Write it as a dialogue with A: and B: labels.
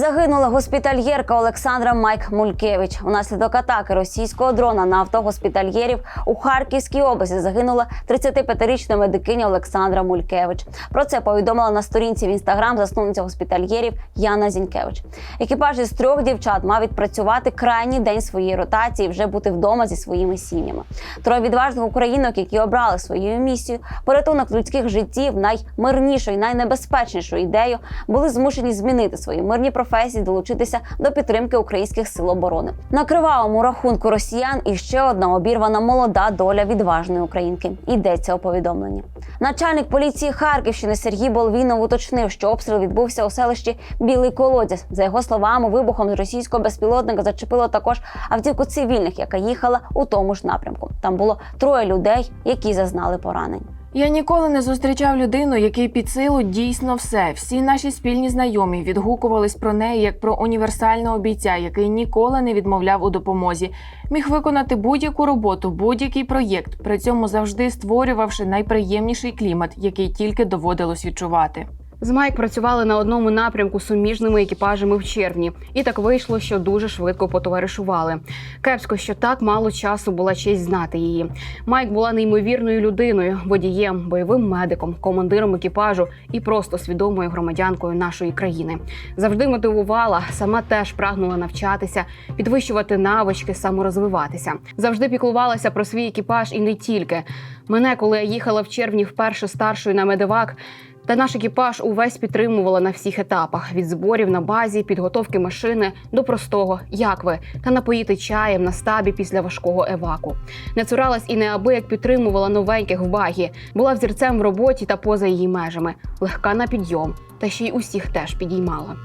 A: Загинула госпітальєрка Олександра Майк Мулькевич. Унаслідок атаки російського дрона на авто госпітальєрів у Харківській області загинула 35-річна медикиня Олександра Мулькевич. Про це повідомила на сторінці в інстаграм засновниця госпітальєрів Яна Зінькевич. Екіпаж із трьох дівчат мав відпрацювати крайній день своєї ротації, вже бути вдома зі своїми сім'ями. Троє відважних українок, які обрали своєю місією порятунок людських життів, наймирнішою, найнебезпечнішою ідеєю, були змушені змінити свої мирні професії, долучитися до підтримки українських сил оборони. На кривавому рахунку росіян і ще одна обірвана молода доля відважної українки. Йдеться у повідомленні. Начальник поліції Харківщини Сергій Болвінов уточнив, що обстріл відбувся у селищі Білий Колодязь. За його словами, вибухом з російського безпілотника зачепило також автівку цивільних, яка їхала у тому ж напрямку. Там було троє людей, які зазнали поранень.
B: Я ніколи не зустрічав людину, який під силу дійсно все. Всі наші спільні знайомі відгукувались про неї як про універсального бійця, який ніколи не відмовляв у допомозі, міг виконати будь-яку роботу, будь-який проєкт, при цьому завжди створювавши найприємніший клімат, який тільки доводилось відчувати.
C: З Майк працювали на одному напрямку суміжними екіпажами в червні, і так вийшло, що дуже швидко потоваришували. Кепсько, що так мало часу була честь знати її. Майк була неймовірною людиною, водієм, бойовим медиком, командиром екіпажу і просто свідомою громадянкою нашої країни. Завжди мотивувала, сама теж прагнула навчатися, підвищувати навички, саморозвиватися. Завжди піклувалася про свій екіпаж і не тільки. Мене, коли я їхала в червні вперше старшою на медивак. Та наш екіпаж увесь підтримувала на всіх етапах: від зборів на базі, підготовки машини до простого, як ви, та напоїти чаєм на стабі після важкого еваку. Не цуралась і неабияк підтримувала новеньких в багі, була взірцем в роботі та поза її межами, легка на підйом, та ще й усіх теж підіймала.